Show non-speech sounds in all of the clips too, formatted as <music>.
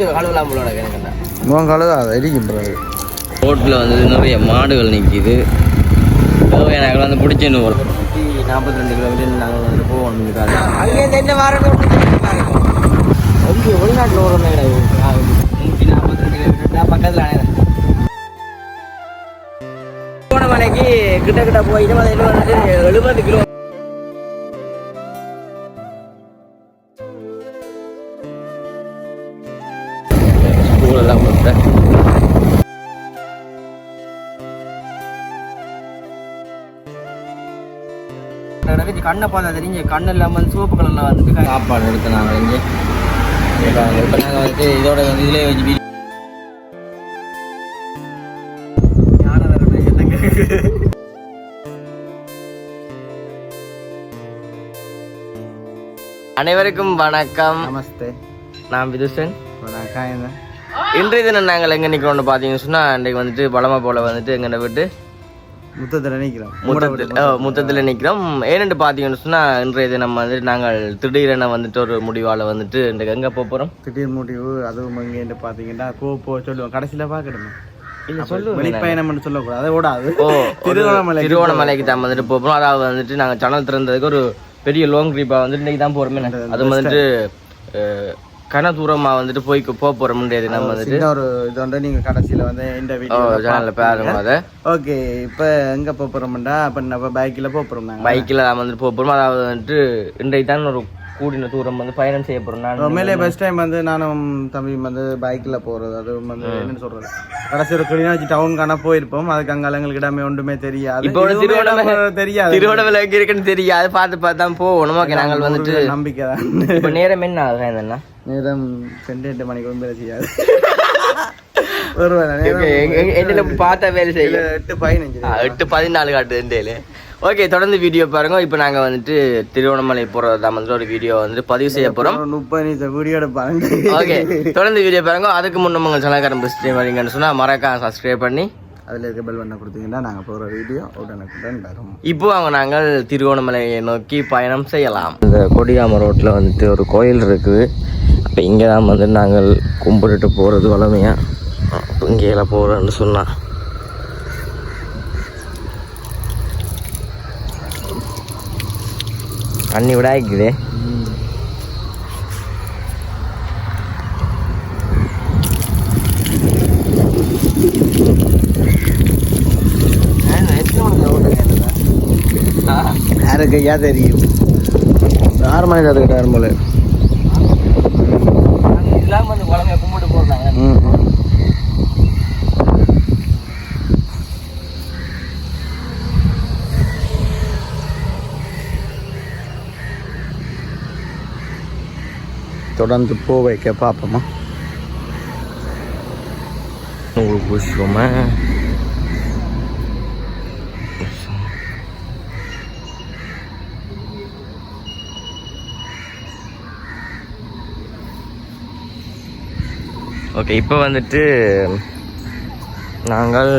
மூச்சு கழுவலாம் போல எனக்கு முகம் கழுதா அதை இருக்கும் பிறகு. ரோட்டில் வந்து நிறைய மாடுகள் நிற்கிது எனக்கு வந்து பிடிச்சின்னு ஒரு நாற்பத்தி ரெண்டு கிலோமீட்டர் நாங்கள் வந்து போகணும் அங்கேருந்து என்ன வாரம் ஓகே வெளிநாட்டில் ஒரு நூற்றி நாற்பத்தி ரெண்டு கிலோமீட்டர் பக்கத்தில் போன மலைக்கு கிட்ட கிட்ட போயிட்டு அதில் வந்து எழுபது கிலோ கண்ணை பார்த்தா தெரிஞ்சு கண்ணு இல்லாமல் சிவப்பு கலரில் வந்துட்டு சாப்பாடு எடுத்து நாங்கள் இங்கே. இப்போ நாங்கள் வந்து இதோட வந்து இதிலே வச்சு? அனைவருக்கும் வணக்கம். நமஸ்தே. நான் விதுஷன் வணக்கம் என்ன? இன்றைய தினம் நாங்கள் எங்கே நிற்கிறோம்னு பார்த்தீங்கன்னு சொன்னால் இன்றைக்கு வந்துட்டு பழமை போல் வந்துட்டு எங்களை விட்டு முத்தத்தில் நினைக்கிறோம் முத்தத்தில் முத்தத்தில். நிற்கிறோம் ஏனென்று பார்த்தீங்கன்னு சொன்னால் இன்றைய தினம் வந்துட்டு நாங்கள் திடீரென வந்துட்டு ஒரு முடிவால் வந்துட்டு இன்றைக்கு எங்கே போக போகிறோம் திடீர் முடிவு அதுவும் எங்கேன்னு பார்த்தீங்கன்னா போ போ சொல்லுவோம். கடைசியில் பார்க்கணுமா? வெளிப்பயணம்னு சொல்லக்கூடாது. அதை விடாது ஓ <laughs> திருவண்ணாமலை திருவண்ணாமலைக்கு தான் வந்துட்டு போகிறோம் அதாவது வந்துட்டு நாங்கள் சேனல் திறந்ததுக்கு ஒரு பெரிய லாங் ட்ரிப்பாக வந்துட்டு இன்றைக்கி தான் போகிறோமே அது வந்துட்டு கன தூரமாக வந்துட்டு போய் போக போகிறோம்ன்றது நம்ம வந்துட்டு. ஒரு இது வந்து நீங்கள் கடைசியில் வந்து இந்த வீடியோ சேனலில் பாருங்க அதை. ஓகே இப்போ எங்கே போக போகிறோம்டா இப்போ நம்ம பைக்கில் போக போகிறோம் நாங்கள் பைக்கில் நான் வந்துட்டு போக போகிறோம் அதாவது வந்துட்டு இன்றைக்கு தான் ஒரு கூடின தூரம் வந்து பயணம் செய்ய போகிறோம் நான் உண்மையிலே ஃபர்ஸ்ட் டைம் வந்து நானும் தம்பி வந்து பைக்கில் போகிறது அது வந்து என்னன்னு சொல்கிறது கடைசி ஒரு கிளினாச்சி டவுனுக்கான போயிருப்போம். அதுக்கு அங்கே எங்களுக்கு இடமே ஒன்றுமே தெரியாது. இப்போ திருவண்ணாமலை- தெரியாது. திருவண்ணாமலை எங்கே இருக்குன்னு தெரியாது. பார்த்து பார்த்து தான் போகணும். ஓகே நாங்கள் வந்துட்டு நம்பிக்கை தான் இப்போ நேரம் என்ன ஆகுது என்ன நேரம் ரெண்டு எட்டு மணிக்கு வந்து வேலை செய்யாது பார்த்தா வேலை செய்ய எட்டு பதினஞ்சு எட்டு பதினாலு காட்டு இந்தியில ஓகே தொடர்ந்து வீடியோ பாருங்க இப்போ நாங்கள் வந்துட்டு திருவண்ணாமலை போகிறது வந்துட்டு ஒரு வீடியோ வந்துட்டு பதிவு செய்ய போகிறோம் முப்பது நிமிஷம் வீடியோ எடுப்பாங்க ஓகே தொடர்ந்து வீடியோ பாருங்க அதுக்கு முன்னே உங்கள் சனக்காரன் பிஸ்டி வரீங்கன்னு சொன்னால் மறக்காம சப்ஸ்கிரைப் பண்ணி அதில் இருக்க பெல் பண்ண கொடுத்தீங்கன்னா நாங்கள் போகிற வீடியோ உடனுக்குடன் வரும் இப்போ அவங்க நாங்கள் திருவோணமலையை நோக்கி பயணம் செய்யலாம் இந்த கொடியாம ரோட்டில் வந்துட்டு ஒரு கோயில் இருக்குது இப்போ இங்கே தான் வந்து நாங்கள் கும்பிட்டுட்டு போகிறது வளமையாக இங்கேயெல்லாம் போகிறோன்னு சொன்னால் தண்ணி விட ஆயிக்குதே. யாருக்கு ஐயா தெரியும். ஆறு மணி நேரத்துக்கு போல மணி இதெல்லாம் வந்து வளமையாக கும்பிட்டு போகிறாங்க ம் தொடர்ந்து போக வைக்க பார்ப்போமா? உங்களுக்கு புஷ்பமா ஓகே இப்போ வந்துட்டு நாங்கள்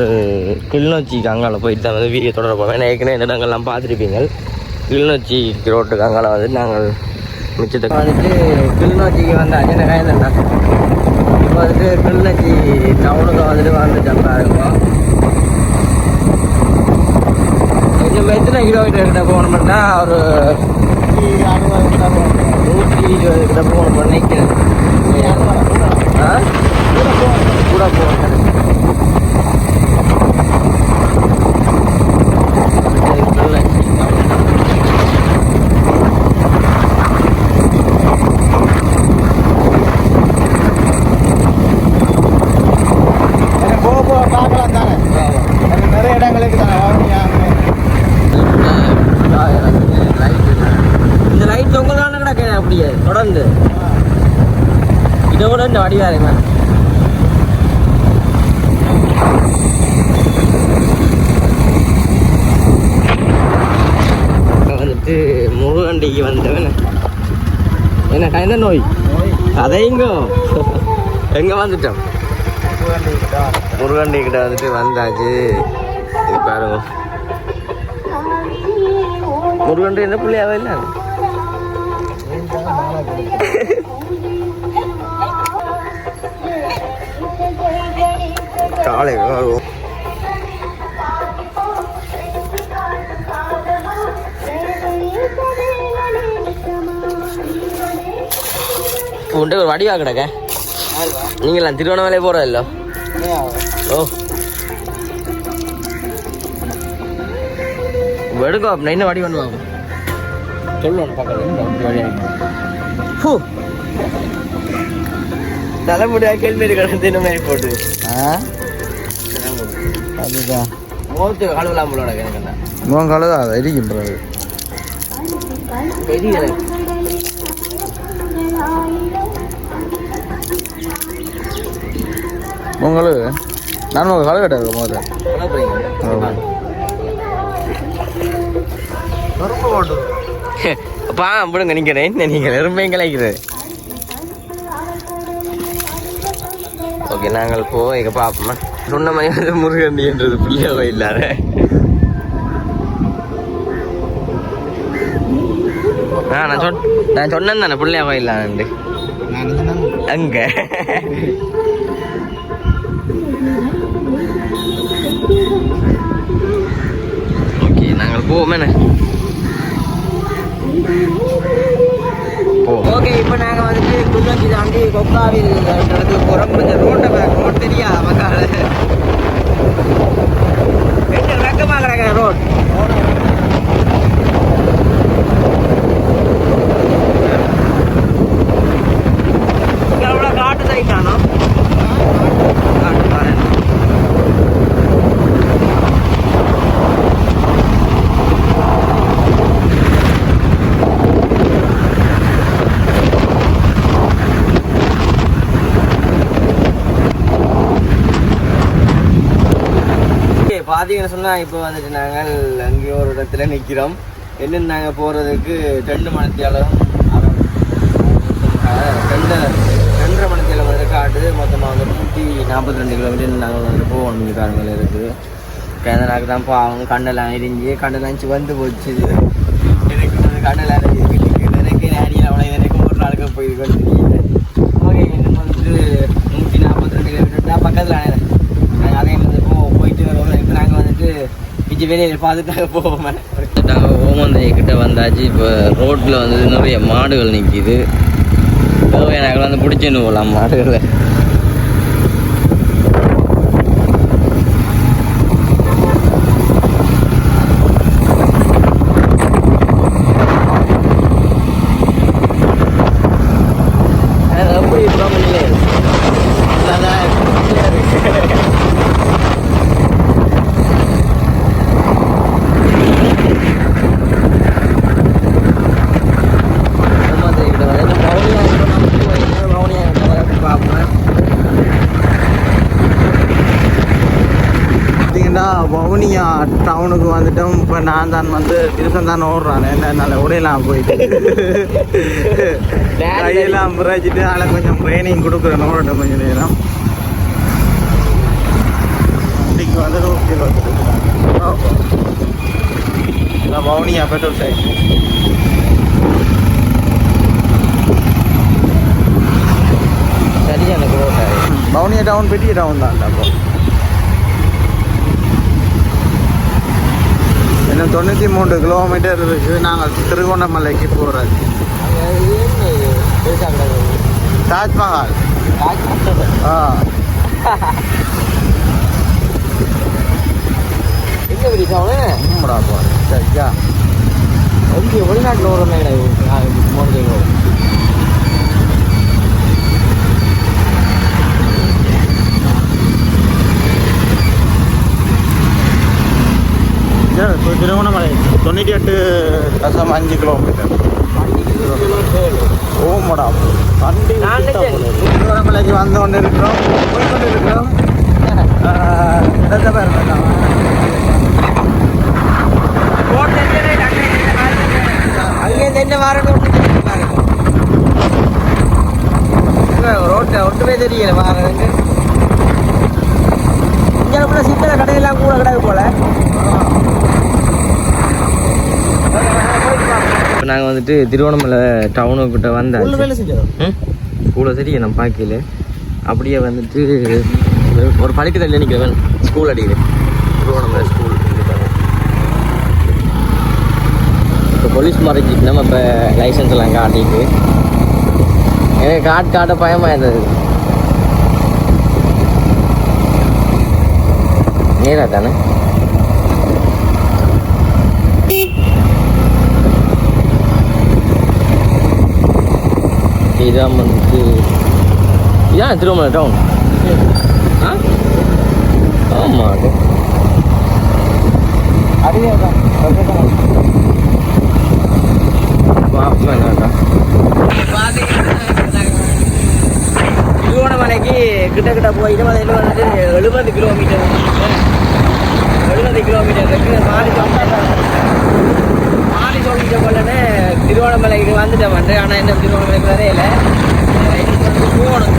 கிளிநொச்சி கங்கால போயிட்டு தான் வந்து வீடியோ தொடர போவோம் ஏன்னா ஏற்கனவே இந்த இடங்கள்லாம் பார்த்துருப்பீங்க. கிளிநொச்சி ரோட்டு கங்கால வந்து நாங்கள் மிச்சத்தை வந்துட்டு கிளிநொச்சிக்கு வந்தாச்சு என்ன காயந்தா இப்போ வந்துட்டு கிளிநொச்சி டவுனுக்கு வந்துட்டு வந்துட்டோம் பாருங்க. இன்னும் எத்தனை கிலோமீட்டர் கிட்ட போகணும்னா ஒரு நூற்றி இருபது கிட்ட போகணும் நினைக்கிறேன்? கூட போகணும் கிளிநொச்சி போக போக பார்க்கலாம் தானே நிறைய இடங்களுக்கு தானே இந்த லைட் தொங்கலான கிடக்கு அப்படியே தொடர்ந்து அடி வேறு வந்துட்டு முருகண்டிக்கு வந்தவன். என்ன நோய் நோய்? கதைங்கோ எங்கே? வந்துட்டோம்? முருகண்டி கிட்ட வந்துட்டு வந்தாச்சு. இது பாருங்க. முருகண்டி என்ன பிள்ளையாவே இல்லை காலை வருவோம் உண்டு ஒரு வடிவா கிடக்க. நீங்களாம் திருவண்ணாமலை போகிறதில்ல ஓ. எடுக்கோ அப்படின்னா என்ன வடி பண்ணுவாங்க சொல்லணும் பக்கத்தில் ஹூ. தலைமுடியா கேள்வி கிடந்து இந்த மாதிரி போட்டு அதுதான் முகத்து கழுவலாம் போல எனக்கு முகம் கழுதா? அதை இடிக்கின்றது தெரியல முகம் கழுவு. நான் முகம் கழுவு கிடையாது முதல்ல அப்பா விடுங்க நிக்கிறேன் என்ன நீங்கள் எறும்பே கலைக்கிறது ஓகே நாங்கள் போவோம் இங்கே பார்ப்போமா? சொன்ன மாதிரி வந்து முருகண்டின்றது பிள்ளையாக இல்லாத. ஆ நான் சொன் நான் சொன்னேன் தானே பிள்ளையாக இல்லாண்டு அங்க. ஓகே நாங்கள் போவோமே ஓகே இப்போ நாங்கள் வந்துட்டு குள்ளஞ்சி தாண்டி கொக்காவில் நடந்து போகிறோம் கொஞ்சம் ரோட்டை ரோட் தெரியாது மக்கள் என்ன ரக்கமாக கிடக்கிற ரோட் காட்டு சைட்டானோ காட்டு பாரு ஓகே பார்த்தீங்கன்னு சொன்னால் இப்போ வந்துட்டு நாங்கள் அங்கேயோ ஒரு இடத்துல நிற்கிறோம் என்னென்னு நாங்கள் போகிறதுக்கு ரெண்டு மணத்தியாலும் ரெண்டு ரெண்டரை மணித்தியாலம் வந்து காட்டுது மொத்தமாக வந்து நூற்றி நாற்பத்தி ரெண்டு கிலோமீட்டர் நாங்கள் வந்து போகணும் காரங்கள் இருக்குது கேனடாக்கு தான் பாவம் கண்ணெல்லாம் எரிஞ்சு கண்ணெல்லாம் வந்து போச்சு எனக்கு வந்து கண்ணெல்லாம் எரிஞ்சு எனக்கு நேரியில் அவ்வளோ எனக்கு ஒரு நாளுக்கு போயிருக்கோன்னு தெரியல ஓகே இன்னும் வந்து நூற்றி நாற்பத்தி ரெண்டு கிலோமீட்டர் தான் பக்கத்தில் நாங்கள் அதே வந்து போ போயிட்டு வருவோம் இப்போ நாங்கள் வந்துட்டு அஞ்சு வெளியில் பார்த்துட்டாங்க நாங்கள் போவோம் நாங்கள் ஓமந்தைய கிட்ட வந்தாச்சு இப்போ ரோட்டில் வந்து நிறைய மாடுகள் நிற்கிது எனக்கு வந்து பிடிச்சின்னு போகலாம் மாடுகளை எப்படி இருக்காம இல்லை நல்லா இருக்கு பார்த்தீங்கன்னா வவுனியா டவுனுக்கு இப்போ நான் தான் வந்து திருப்பம் தான் ஓடுறான் என்னால் உடையலாம் போயிட்டு. <laughs> கையெல்லாம் புராச்சிட்டு அதில் கொஞ்சம் ட்ரைனிங் கொடுக்குறேன். ஓடட்டும் கொஞ்சம் நேரம். இன்னைக்கு வந்து ஓகே வவுனியா பெட்ரோல் சைட் சரியான வவுனியா டவுன் பெரிய டவுன் தான் அப்போ. இன்னும் தொண்ணூற்றி மூன்று கிலோமீட்டர் இருக்குது. நாங்கள் திருகோணமலைக்கு போகிறது தாஜ்மஹால். ஆ. எங்க பிடிச்சா போ. சரியா வெளிநாட்டில் ஒரு மூணு இப்போ திருவண்ணாமலை தொண்ணூற்றி எட்டு தசம் அஞ்சு கிலோமீட்டர் ஓமடா வண்டி. திருவண்ணாமலைக்கு வந்து கொண்டு இருக்கிறோம் போய் கொண்டு இருக்கிறோம் இடத்த பேர். அங்கேருந்து என்ன வாரணும் ரோட்டை ஒன்றுமே தெரியல வாரனுக்கு இங்கே கூட சிக்கன கடையெல்லாம் கூட கிடக்கு போல இப்போ நாங்கள் வந்துட்டு திருவண்ணாமலை டவுனுக்கிட்ட ம்? கூட சரி நான் பார்க்கல அப்படியே வந்துட்டு ஒரு படிக்க தள்ளி நிற்கிறவன் ஸ்கூல் அடிக்குது திருவண்ணாமலை ஸ்கூல் இப்போ போலீஸ் மறைஞ்சி நம்ம இப்போ லைசன்ஸ் எல்லாம் காட்டிட்டு. எனக்கு காட்டு காட்ட பயமாக இருந்தது. நேரா தானே? இதான் வந்து இதான் திருவண்ணாமலை டவுன் ஆ? ஆமாம் அறியாதான் வாப்பனாக்கா திருவோணமலைக்கு கிட்ட கிட்ட போயிட்டு அதில் வந்து எழுபது கிலோமீட்டர் எழுபது கிலோமீட்டர் இருக்கு. மாறி மாறி சொல்லிட்ட போலன்னு திருவோணமலைக்கு வந்துட்டேன் வந்து ஆனால் என்ன திருவோணமலைக்கு வரையில இல்லை. இன்னைக்கு போகணும்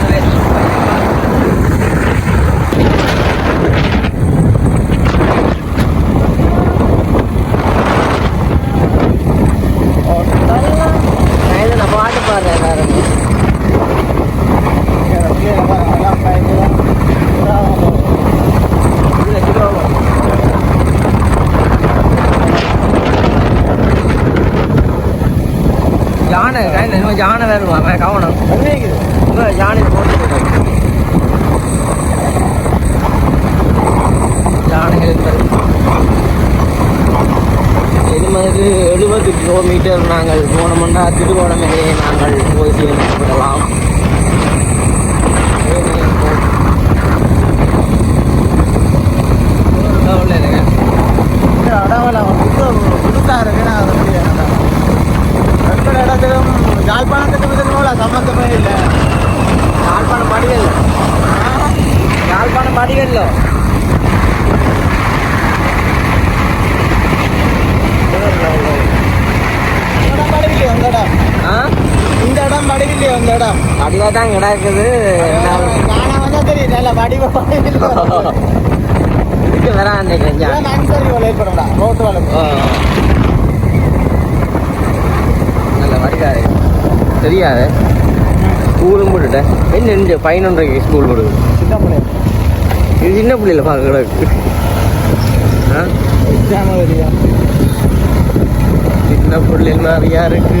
நான் பாட்டு பாடுறேன் எல்லாரும் இல்ல, திருவாரூர். யானை கையில் இன்னும் யானை வேறுமா அவன் கவனம் இங்க யானை போட்டு யானைகள் இருக்கிறது. இது மாதிரி எழுபது கிலோமீட்டர் நாங்கள் போனோம்னா திருவோணமலையை நாங்கள் போய் சேர்ந்துவிடலாம் யாழ்ப்பாணத்துக்கு சம்பந்தமே இல்லை யாழ்ப்பாணம் படிகள்ல யாழ்ப்பாணம் படிகள்ல இந்த இடம் படிக்கலையே இந்த இடம் படிவா தான் கிடக்குது தெரியும் நல்ல வடிவ இதுக்கு வர நினைக்கிறேன் அன்சரி வேலை ஏற்படும்டா ரோட்டு வேலை நல்ல வடிகாரு. தெரியாது. ஸ்கூலும் போட்டுட்டேன். என்ன இந்த பதினொன்றைக்கு ஸ்கூல் போடுது? இது சின்ன பிள்ளையில பார்க்க கிடக்கு சின்ன பிள்ளைகள் நிறையா இருக்கு.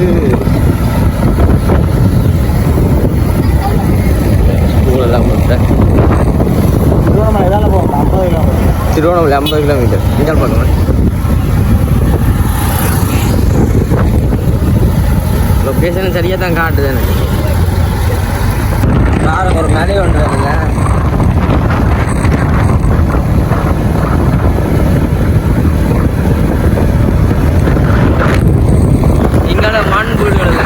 ஸ்கூல் எல்லாம் திருவண்ணாமலை ஐம்பது கிலோமீட்டர். திருவண்ணாமலை ஐம்பது கிலோமீட்டர் லொக்கேஷன் சரியாக தான் காட்டுது எனக்கு. ஒரு மலை ஒன்று இல்லை மண் வீடுகள் இல்லை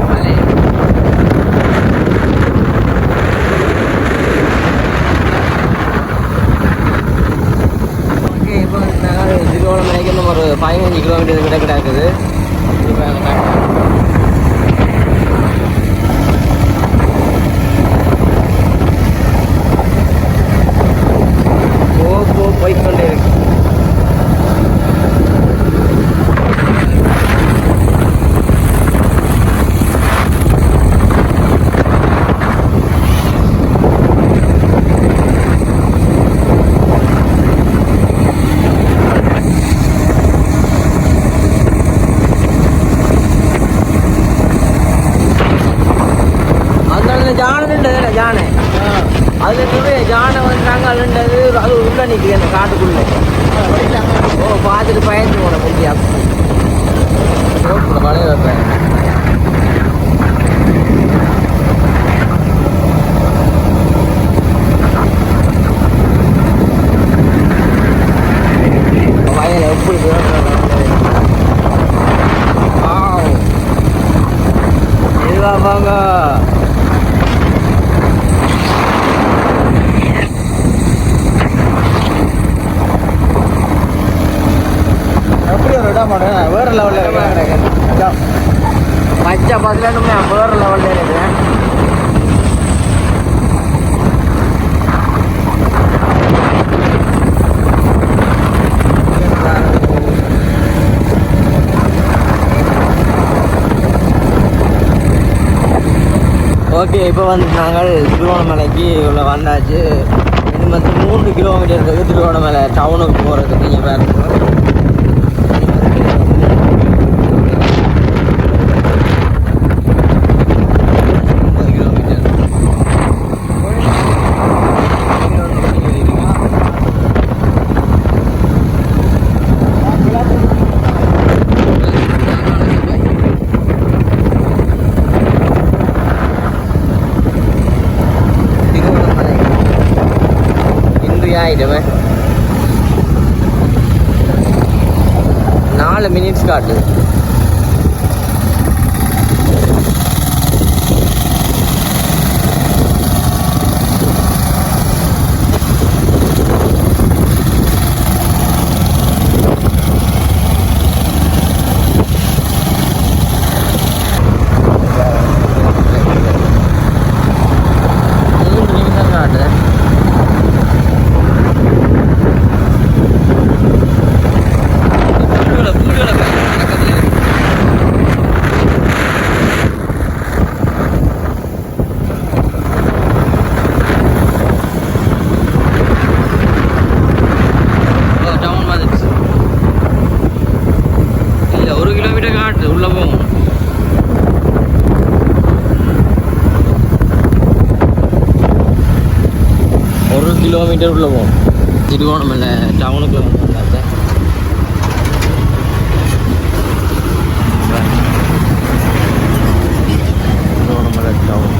மலை ஓகே இப்போ நாங்கள் திருவண்ணாமலைக்கு இன்னும் ஒரு பதினஞ்சு கிலோமீட்டர் கிட்ட கிடக்குது இப்போ அங்க காட்டுறேன். போ போ போய்க்கொண்டே இருக்கு அந்த ஜானை ஜானை அதுல இருந்து ஜானை வந்தாங்க அதுன்றது அது உள்ள நிற்குது அந்த காட்டுக்குள்ள ஓ பார்த்துட்டு பயந்து போன முடியா ரோட்டில் வளைய வைப்பேன் வயல் எப்படி இதுவா பாங்க எப்படி ஒரு இடம் வேற லெவலில் பச்சை பதிலனுமே வேற லெவலில் ஓகே இப்போ வந்து நாங்கள் திருவோணமலைக்கு உள்ள வந்தாச்சு. இது வந்து மூணு கிலோமீட்டர் இருக்குது திருவோணமலை டவுனுக்கு போகிறதுக்கு நீங்கள் பாருங்க இன்று நாலு மினிட்ஸ் காட்டு மூன்று நிமிஷம் காட்டு வீடியோல- வீடியோல பாரு, பக்கத்துல இருக்கு. ஓ, town வந்துருச்சு. இல்ல ஒரு கிலோமீட்டர் காட்டு உள்ள போகும் ஒரு கிலோமீட்டர் உள்ள போகும் திருவோணமலை டவுனுக்குள்ள வந்து திருவோணமலை டவுன்.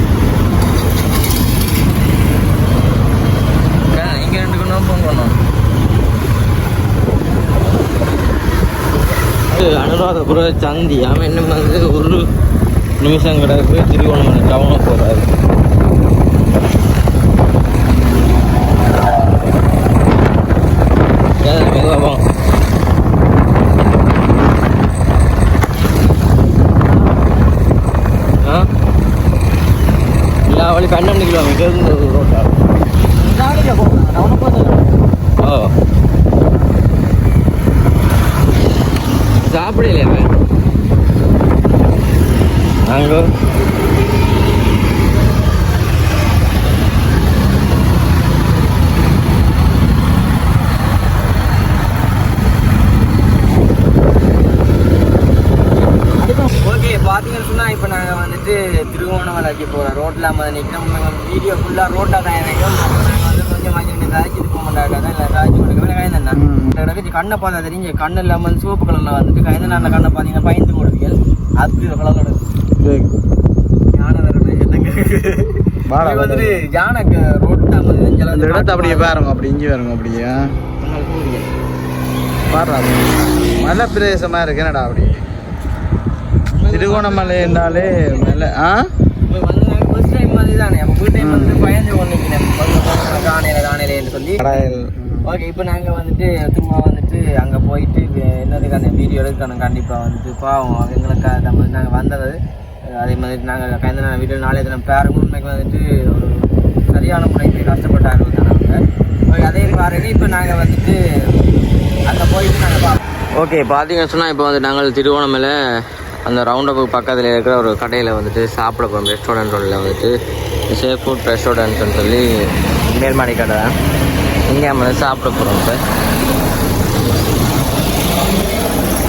இங்கே ரெண்டு கொண்டு போகணும். அனுராதபுர சந்தி அவன் என்ன வந்து ஒரு நிமிஷம் கிடக்கு திருவோணமலை டவுனுக்கு போகிறாரு ஏன் மெதுவா போ ஆ இல்லை அவளுக்கு பன்னெண்டு கிலோமீட்டர் இருந்தது ரோட்டா ஓ சாப்பிடலையா அவன் அங்கே ஓகே பார்த்தீங்கன்னு சொன்னால் இப்போ நாங்கள் வந்துட்டு திருவோணமலைக்கு போகிறோம் ரோட்டில் வந்து நிற்கிறோம் வீடியோ ஃபுல்லாக ரோட்டாக தான் நினைக்கிறோம் நாங்கள் வந்து கொஞ்சம் மஞ்சள் காய்ச்சிட்டு போக மாட்டாங்க இல்லை காய்ச்சி கொடுக்கவே காய்ந்தண்ணா கிடக்கு கண்ணை பார்த்தா தெரிஞ்சு கண்ணு இல்லாமல் வந்து சிவப்பு கலரில் வந்துட்டு காய்ந்தண்ணா கண்ணை பார்த்தீங்கன்னா பயந்து போடுவீங்க அப்படி ஒரு கலர் யானை வேற என்னங்க? வந்துட்டு யானைக்கு ரோட்டு இந்த இடத்த அப்படியே பாருங்க அப்படி இங்கே பாருங்க அப்படியே. பாடுறா மலை பிரதேசமா இருக்கு என்னடா அப்படி? திருகோணமலை என்றாலே மலை ஆ? ஓகே இப்போ நாங்கள் வந்துட்டு திரும்ப வந்துட்டு அங்கே போயிட்டு என்னதுக்கான வீடியோ எடுக்கணும் கண்டிப்பாக வந்துட்டு. பாவம் எங்களுக்கு நம்ம நாங்கள் வந்தது. அதே மாதிரி நாங்கள் கலந்து நான் வீடியோ நாளைய தினம் பேரும் உண்மைக்கு வந்துட்டு ஒரு சரியான முறைக்கு கஷ்டப்பட்டாங்க நாங்கள் அதே பாருங்க இப்போ நாங்கள் வந்துட்டு அங்கே போயிட்டு நாங்கள் பார்ப்போம் ஓகே பார்த்தீங்கன்னு சொன்னால் இப்போ வந்து நாங்கள் திருவோணமலை அந்த ரவுண்ட் அப் பக்கத்தில் இருக்கிற ஒரு கடையில் வந்துட்டு சாப்பிட போகிறோம் ரெஸ்டாரண்ட்டில் வந்துட்டு. சேஃப் ஃபுட் ரெஸ்டாரண்ட்னு சொல்லி மேல்மாடி கடை தான். இங்கே நம்ம சாப்பிட போகிறோம் இப்போ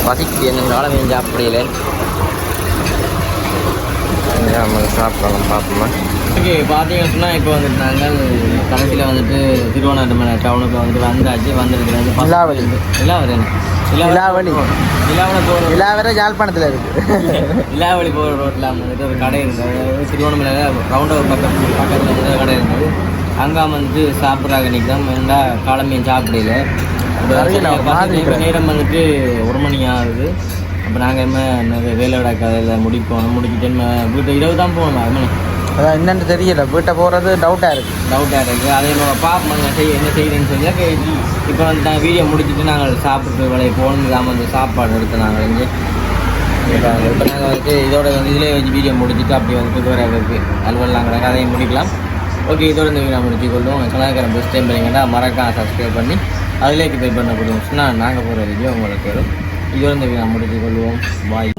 பசிக்கு எங்களால் மீன் சாப்பிடல நம்ம சாப்பிடலாம் பார்ப்போமா. ஓகே பார்த்தீங்கன்னு இப்போ வந்துட்டு நாங்கள் கடைசியில் வந்துட்டு திருவண்ணாமலை டவுனுக்கு வந்துட்டு வந்தாச்சு வந்துட்டு வந்து இலாவலி. இலாவரி இலாவலி. வேற யாழ்ப்பாணத்தில் இருக்கு. இலாவளி போகிற ரோட்டில் வந்துட்டு ஒரு கடை இருந்தது. திருவண்ணாமலையில் ரவுண்ட் ஒரு பக்கம் பக்கத்தில் ஒரு கடை இருந்தது. அங்கே வந்துட்டு சாப்பிட்றாங்க நிற்கும் ஏன்னா காலமையும் சாப்பிடல. நேரம் வந்துட்டு ஒரு மணி ஆகுது. அப்போ நாங்கள் என்ன வேலை விட கதையில் முடிப்போம் முடிச்சுட்டு வீட்டு இரவு தான் போகணும் அது மணி. அதான் என்னன்னு தெரியல. வீட்டை போகிறது டவுட்டாக இருக்கு. டவுட்டாக இருக்குது அதே நம்ம பார்ப்போம் செய்ய என்ன செய்யுதுன்னு சொல்லி. ஓகே, இப்போ வந்து நாங்கள் வீடியோ முடிச்சுட்டு நாங்கள் சாப்பிட்டு விளைய போகணும் இல்லாமல் வந்து சாப்பாடு எடுத்து நாங்கள் இங்கே இப்போ நாங்கள் வந்து இதோட வந்து இதிலே வச்சு வீடியோ முடிச்சுட்டு அப்படி வந்து வேறு இருக்குது அலுவலாங்கிறாங்க அதையும் முடிக்கலாம். ஓகே இதோட இந்த வீடியோ முடிச்சு கொள்வோம். கலாச்சாரம் பெஸ்ட் டைம் பண்ணிங்கன்னா மறக்காம சப்ஸ்கிரைப் பண்ணி அதிலே பே பண்ண கொடுங்க நாங்கள் போகிற வீடியோ உங்களுக்கு வரும். இதோட இந்த வீடியோ முடித்துக் கொள்வோம். பாய்